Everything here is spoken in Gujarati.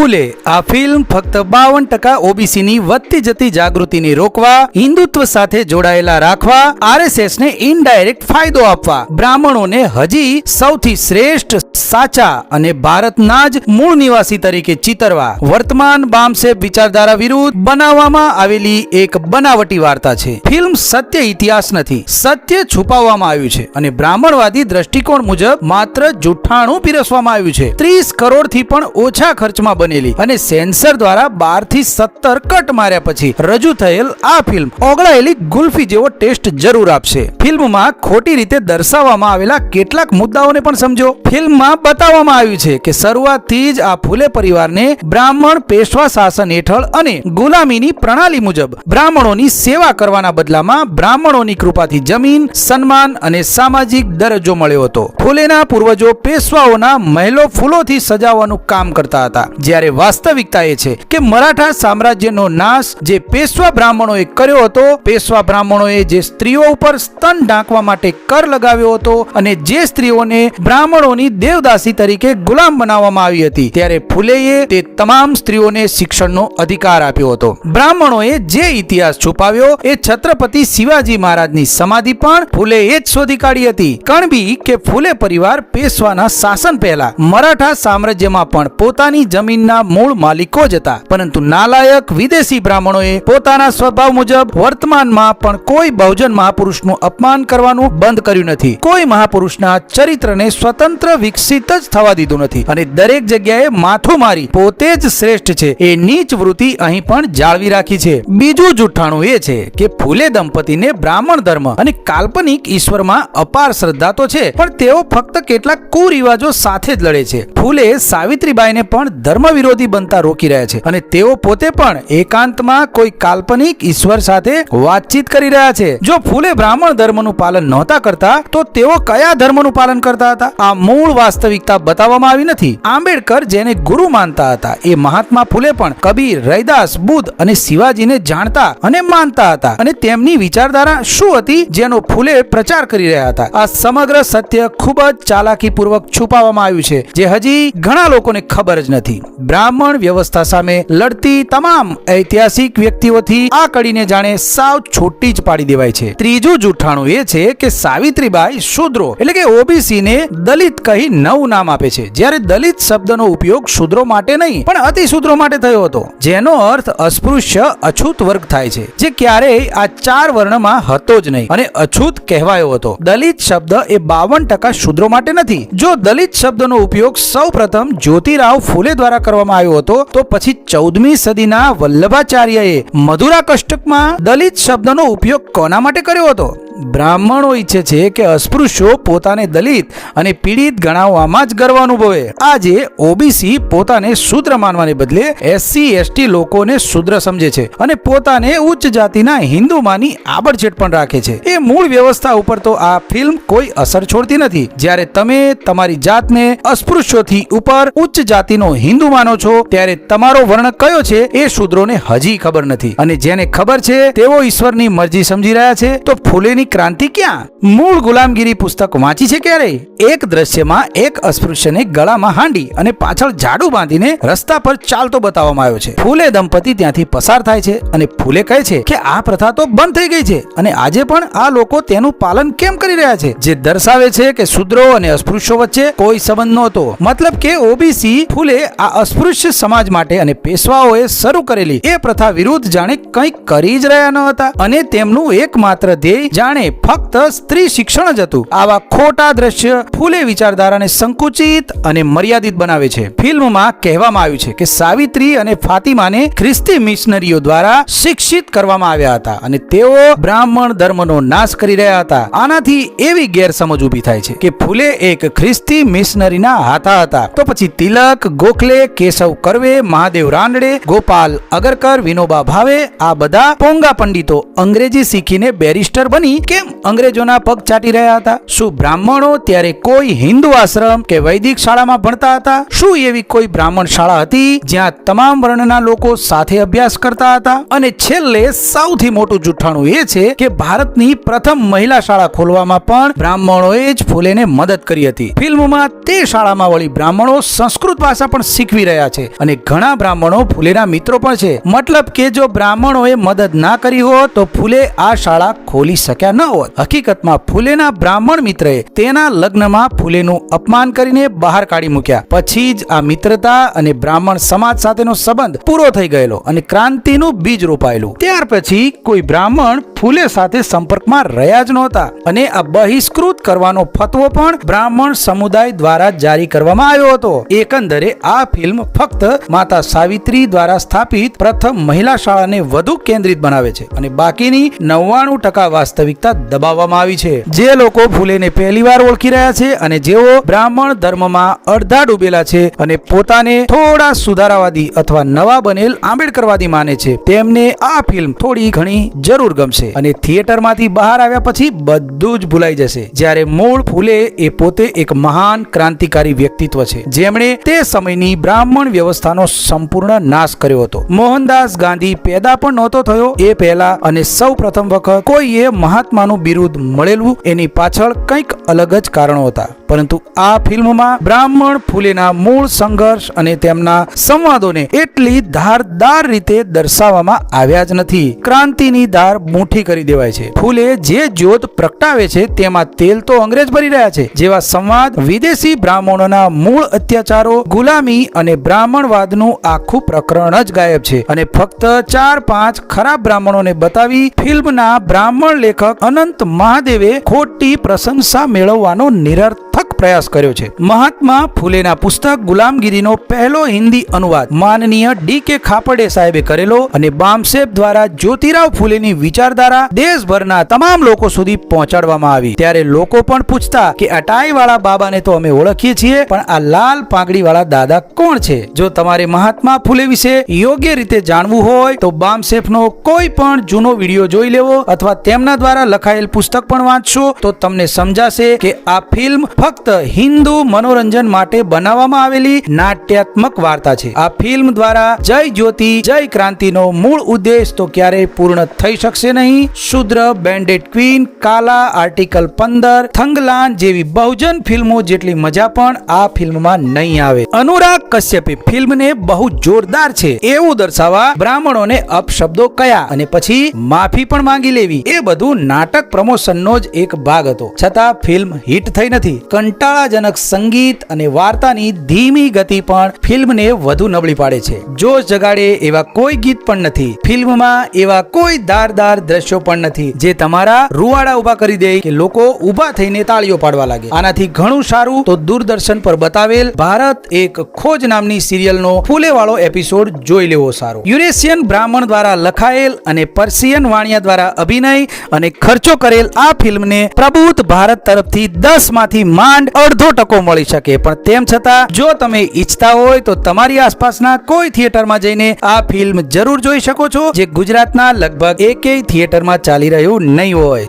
ફૂલે આ ફિલ્મ ફક્ત બાવન ટકા ઓબીસીની વધતી જતી જાગૃતિને રોકવા, હિન્દુત્વ સાથે જોડાયેલા રાખવા આરએસએસ ને ઇનડાયરેક્ટ ફાયદો આપવા. બ્રાહ્મણોને હજી સૌથી શ્રેષ્ઠ સાચા અને ભારતના જ મૂળ નિવાસી તરીકે ચિતરવા. વર્તમાન બામસેબ વિચારધારા વિરુદ્ધ બનાવવામાં આવેલી એક બનાવટી વાર્તા છે. ફિલ્મ સત્ય ઇતિહાસ નથી, સત્ય છુપાવવામાં આવ્યું છે અને બ્રાહ્મણવાદી દ્રષ્ટિકોણ મુજબ માત્ર જુઠ્ઠાણું પીરસવામાં આવ્યું છે. ત્રીસ કરોડથી પણ ઓછા ખર્ચમાં બનેલી અને સેન્સર દ્વારા બારથી સત્તર કટ માર્યા પછી રજૂ થયેલ આ ફિલ્મ ઓગળાયેલી ગુલ્ફી જેવો ટેસ્ટ જરૂર આપશે. ફિલ્મમાં ખોટી રીતે દર્શાવવામાં આવેલા કેટલાક મુદ્દાઓને પણ સમજો. ફિલ્મમાં બતાવવામાં આવ્યું છે કે શરૂઆતથી જ આ ફૂલે પરિવારને બ્રાહ્મણ પેશવા શાસન હેઠળ અને ગુલામીની પ્રણાલી મુજબ બ્રાહ્મણોની સેવા કરવાના બદલામાં બ્રાહ્મણોની કૃપાથી જમીન, સન્માન અને સામાજિક દરજ્જો મળ્યો હતો. ફૂલેના પૂર્વજો પેશવાઓના મહેલો ફૂલોથી સજાવવાનું કામ કરતા હતા. જ્યારે વાસ્તવિકતા એ છે કે મરાઠા સામ્રાજ્યનો નાશ જે પેશવા બ્રાહ્મણોએ કર્યો હતો, પેશવા બ્રાહ્મણોએ જે સ્ત્રીઓ ઉપર સ્તન ઢાંકવા માટે કર લગાવ્યો હતો અને જે સ્ત્રીઓને બ્રાહ્મણોની દેવદાસી તરીકે ગુલામ બનાવવામાં આવી હતી, ત્યારે ફુલેએ તે તમામ સ્ત્રીઓને શિક્ષણનો અધિકાર આપ્યો હતો. બ્રાહ્મણોએ જે ઇતિહાસ છુપાવ્યો એ છત્રપતિ શિવાજી મહારાજની સમાધિ પણ ફૂલે એ જ શોધી કાઢી હતી. કણબી કે ફૂલે પરિવાર પેશવાના શાસન પહેલા મરાઠા સામ્રાજ્યમાં પણ પોતાની જમીનના મૂળ માલિકો જ હતા. પરંતુ નાલાયક વિદેશી બ્રાહ્મણોએ પોતાના સ્વભાવ મુજબ વર્તમાનમાં પણ કોઈ બહુજન મહાપુરુષનું અપમાન કરવાનું બંધ કર્યું નથી. કોઈ મહાપુરુષના ચરિત્રને સ્વતંત્ર વિકસિત જ થવા દીધું નથી. અને દરેક જગ્યાએ માથું મારી પોતે જ શ્રેષ્ઠ છે. એ નીચ વૃત્તિ અહીં પણ જાળવી રાખી છે. બીજું જુઠ્ઠાણું એ છે કે ફૂલે દંપતીને બ્રાહ્મણ ધર્મ અને કાલ્પનિક ઈશ્વરમાં અપાર શ્રદ્ધા તો છે, પણ તેઓ ફક્ત કેટલાક કુરિવાજો સાથે જ લડે છે. ફૂલે સાવિત્રીબાઈને પણ ધર્મ વિરોધી બનતા રોકી રહ્યા છે. અને તેઓ પોતે પણ એકાંતમાં કોઈ કાલ્પનિક ઈશ્વર સાથે વાતચીત કરી રહ્યા છે. જો ફૂલે બ્રાહ્મણ ધર્મનું પાલન નહોતા કરતા, તો તેઓ કયા ધર્મનું પાલન કરતા હતા? આ મૂળ વાસ્તવિકતા બતાવવામાં આવી નથી. આંબેડકર જેને ગુરુ માનતા હતા, એ મહાત્મા ફૂલે પણ કબીર, રૈદાસ, બુદ્ધ અને શિવાજીને જાણતા અને માનતા હતા. અને તેમની વિચારધારા શું હતી, જેનો ફૂલે પ્રચાર કરી રહ્યા હતા. આ સમગ્ર સત્ય ખૂબ જ ચાલાકીપૂર્વક છુપાવવામાં આવ્યું છે, જે હજી ઘણા લોકોને ખબર જ નથી. બ્રાહ્મણ વ્યવસ્થા સામે લડતી તમામ ઐતિહાસિક વ્યક્તિઓથી આ કડીને જાણે સાવ છોટી જ પાડી દેવાય છે. ત્રીજું જૂઠાણું એ છે કે સાવિત્રીબાઈ શૂદ્રો, એટલે કે ઓબીસી ને દલિત કહી નવું નામ આપે છે. જ્યારે દલિત શબ્દનો ઉપયોગ શુદ્રો માટે નહીં, પણ અતિ શુદ્રો માટે થયો હતો. જેનો અર્થ અસ્પૃશ્ય, અછૂત વર્ગ થાય છે, જે ક્યારેય આ ચાર વર્ણમાં હતો જ નહીં અને અછૂત કહેવાયો હતો. દલિત શબ્દ એ બાવન ટકા શૂદ્રો માટે નથી. જો દલિત શબ્દનો ઉપયોગ સૌ પ્રથમ જ્યોતિરાવ ફૂલે દ્વારા કરવામાં આવ્યો હતો, તો પછી ચૌદમી સદીના વલ્લભાચાર્યએ મધુરા કષ્ટકમાં દલિત શબ્દનો ઉપયોગ કોના માટે કર્યો હતો? બ્રાહ્મણો ઈચ્છે છે કે અસ્પૃશ્યો પોતાને દલિત અને પીડિત ગણાવવામાં જ ગર્વ અનુભવે. આજે ઓબીસી પોતાને શુદ્ર માનવાને બદલે એસસી, એસટી લોકોને શુદ્ર સમજે છે અને પોતાને ઉચ્ચ જાતિના હિન્દુમાંની આબડછેટ પણ રાખે છે. એ મૂળ વ્યવસ્થા ઉપર તો આ ફિલ્મ કોઈ અસર છોડતી નથી. જ્યારે તમે તમારી જાતને અસ્પૃશ્યોથી ઉપર ઉચ્ચ જાતિનો હિન્દુ માનો છો, ત્યારે તમારો વર્ણ કયો છે એ શૂદ્રોને હજી ખબર નથી. અને જેને ખબર છે, તેઓ ઈશ્વરની મરજી સમજી રહ્યા છે. તો ફૂલેની ક્રાંતિ ક્યાં? મૂળ ગુલામગીરી પુસ્તક વાંચી છે ક્યારે? એક દ્રશ્યમાં એક અસ્પૃશ્યને ગળામાં હાંડી અને પાછળ ઝાડુ બાંધીને રસ્તા પર ચાલતો બતાવવામાં આવ્યો છે. ફૂલે દંપતી ત્યાંથી પસાર થાય છે અને ફૂલે કહે છે કે આ પ્રથા તો બંધ થઈ ગઈ છે અને આજે પણ આ લોકો તેનું પાલન કેમ કરી રહ્યા છે? જે દર્શાવે છે કે શુદ્રો અને અસ્પૃશ્યો વચ્ચે કોઈ સંબંધ નહોતો. મતલબ કે ઓબીસી ફૂલે આ અસ્પૃશ્ય સમાજ માટે અને પેશવાઓએ શરૂ કરેલી. એ પ્રથા વિરુદ્ધ જાણે કંઈક કરી જ રહ્યા ન હતા અને તેમનું એકમાત્ર ધ્યેય જાણે ફક્ત સ્ત્રી શિક્ષણ જ હતું. આવા ખોટા દ્રશ્ય ફૂલે વિચારધારાને સંકુચિત અને મર્યાદિત બનાવે છે. ફિલ્મમાં કહેવામાં આવ્યું છે કે સાવિત્રી અને ફાતિમાને ખ્રિસ્તી મિશનરીઓ દ્વારા શિક્ષિત કરવામાં આવ્યા હતા અને તેઓ બ્રાહ્મણ ધર્મનો નાશ કરી રહ્યા હતા. આનાથી એવી ગેરસમજ ઊભી થાય છે કે ફૂલે એક ખ્રિસ્તી મિશનરીના હાથા હતા. તો પછી તિલક, ગોખલે, કેશવ કરવે, મહાદેવ રાનડે, ગોપાલ અગરકર, વિનોબા ભાવે આ બધા પોંગા પંડિતો અંગ્રેજી શીખીને બેરિસ્ટર બની કેમ અંગ્રેજોના પગ ચાટી રહ્યા હતા? શું બ્રાહ્મણો ત્યારે કોઈ હિન્દુ આશ્રમ કે વૈદિક શાળામાં ભણતા હતા? શું એવી કોઈ બ્રાહ્મણ શાળા હતી જ્યાં તમામ વર્ણના લોકો સાથે અભ્યાસ કરતા હતા? અને છેલ્લે સૌથી મોટું જૂઠાણું એ છે કે ભારતની પ્રથમ મહિલા શાળા ખોલવામાં પણ બ્રાહ્મણોએ જ ફૂલેને મદદ કરી હતી. ફિલ્મમાં તે શાળામાં વળી બ્રાહ્મણો સંસ્કૃત ભાષા પણ શીખવી રહ્યા છે અને ઘણા બ્રાહ્મણો ફૂલેના મિત્રો પણ છે. મતલબ કે જો બ્રાહ્મણોએ મદદ ના કરી હોત તો ફૂલે આ શાળા ખોલી શક્યા ન હોત. હકીકતમાં ફૂલેના બ્રાહ્મણ મિત્રએ તેના લગ્નમાં ફૂલેનું અપમાન કરીને બહાર કાઢી મૂક્યા. પછી જ આ મિત્રતા અને બ્રાહ્મણ સમાજ સાથેનો સંબંધ પૂરો થઈ ગયેલો અને ક્રાંતિનું બીજ રોપાયેલું. ત્યાર પછી કોઈ બ્રાહ્મણ ફૂલે સાથે સંપર્કમાં રહ્યા જ નહોતા અને આ બહિષ્કૃત કરવાનો ફતવો પણ બ્રાહ્મણ સમુદાય દ્વારા જારી કરવામાં આવ્યો હતો. એકંદરે આ ફિલ્મ ફક્ત માતા સાવિત્રી દ્વારા સ્થાપિત પ્રથમ મહિલા શાળાને વધુ કેન્દ્રિત બનાવે છે અને બાકીની નવ્વાણું ટકા વાસ્તવિકતા દબાવવામાં આવી છે. જે લોકો ફૂલેને પહેલીવાર ઓળખી રહ્યા છે અને જેઓ બ્રાહ્મણ ધર્મમાં અડધા ડૂબેલા છે અને પોતાને થોડા સુધારાવાદી અથવા નવા બનેલ આંબેડકરવાદી માને છે, તેમને આ ફિલ્મ થોડી ઘણી જરૂર ગમશે. અને થિયેટરમાંથી બહાર આવ્યા પછી બધું જ ભૂલાઈ જશે. જ્યારે મૂળ ફૂલે એ પોતે એક મહાન ક્રાંતિકારી વ્યક્તિત્વ છે. જેમણે તે સમયની બ્રાહ્મણ વ્યવસ્થાનો સંપૂર્ણ નાશ કર્યો હતો. મોહનદાસ ગાંધી પેદા પણ નહોતો થયો. એ પહેલા અને સૌ પ્રથમ વખત કોઈએ મહાત્માનું બિરુદ મળેલું એની પાછળ કંઈક અલગ જ કારણો હતા. પરંતુ આ ફિલ્મમાં બ્રાહ્મણ ફૂલેના મૂળ સંઘર્ષ અને તેમના સંવાદોને એટલી ધારદાર રીતે દર્શાવવામાં આવ્યા જ નથી. ક્રાંતિની ધાર મુઠ્ઠી કરી દેવાય છે. ફૂલે જે જ્યોત પ્રગટાવે છે તેમાં તેલ તો અંગ્રેજ ભરી રહ્યા છે. જેવા સંવાદ વિદેશી બ્રાહ્મણોના મૂળ અત્યાચારો, ગુલામી અને બ્રાહ્મણવાદનું આખું પ્રકરણ જ ગાયબ છે. અને ફક્ત ચાર પાંચ ખરાબ બ્રાહ્મણોને બતાવી ફિલ્મના બ્રાહ્મણ લેખક અનંત મહાદેવે ખોટી પ્રશંસા મેળવવાનો નિરર્થક પ્રયાસ કર્યો છે. મહાત્મા ફૂલેના પુસ્તક ગુલામગીરીનો પહેલો હિન્દી અનુવાદ માનનીય ડી કે ખાપડે સાહેબે કરેલો અને બામસેબ દ્વારા જ્યોતિરાવ ફૂલેની વિચારધારા દેશભરના તમામ લોકો સુધી પહોંચાડવામાં આવી. ત્યારે લોકો પણ પૂછતા કે આ ટાઈ વાળા બાબાને તો અમે ઓળખીએ છીએ, પણ આ લાલ પાંગડી વાળા દાદા કોણ છે? જો તમારે મહાત્મા ફૂલે વિશે યોગ્ય રીતે જાણવું હોય, તો બામસેફનો કોઈ પણ જૂનો વીડિયો જોઈ લેવો અથવા તેમના દ્વારા લખાયેલ પુસ્તક પણ વાંચશો, તો તમને સમજાશે કે આ ફિલ્મ ફક્ત હિન્દુ મનોરંજન માટે બનાવવામાં આવેલી નાટ્યાત્મક વાર્તા છે. આ ફિલ્મ દ્વારા જય જ્યોતિ, જય ક્રાંતિનો મૂળ ઉદ્દેશ તો ક્યારેય પૂર્ણ થઈ શકશે નહીં. શુદ્ર બેન્ડેડ ક્વીન કાલા આર્ટિકલ પંદર, થંગલાન જેવી બહુજન ફિલ્મો જેટલી મજા પણ આ ફિલ્મમાં નહીં આવે. અનુરાગ કશ્યપે ફિલ્મને બહુ જોરદાર છે. એવું દર્શાવવા બ્રાહ્મણોને અપશબ્દો કયા અને પછી માફી પણ માંગી લેવી. એ બધું નાટક પ્રમોશનનો જ એક ભાગ હતો. છતાં ફિલ્મ હિટ થઈ નથી. કંટાળાજનક સંગીત અને વાર્તાની ધીમી ગતિ પણ ફિલ્મને વધુ નબળી પાડે છે. જોશ જગાડે એવા કોઈ ગીત પણ નથી. ફિલ્મમાં એવા કોઈ ધારદાર દ્રશ્યો પણ નથી. જે તમારા રૂવાડા ઊભા કરી દે કે લોકો ઊભા થઈને તાળીઓ પાડવા લાગે. આનાથી ઘણું સારું તો દૂરદર્શન પર બતાવેલ ભારત એક ખોજ નામની સિરિયલનો ફૂલેવાળો એપિસોડ જોઈ લેવો સારો. યુરેશિયન બ્રાહ્મણ દ્વારા લખાયેલ અને પર્શિયન વાણિયા દ્વારા અભિનય અને ખર્ચો કરેલ આ ફિલ્મને પ્રબુદ્ધ ભારત તરફથી દસમાંથી માંડ અડધો ટકો મળી શકે. પણ તેમ છતાં, જો તમે ઈચ્છતા હોય તો તમારી આસપાસના કોઈ થિયેટરમાં જઈને આ ફિલ્મ જરૂર જોઈ શકો છો, જે ગુજરાતના લગભગ એકેય થિયેટરમાં ચાલી રહ્યું નહીં હોય.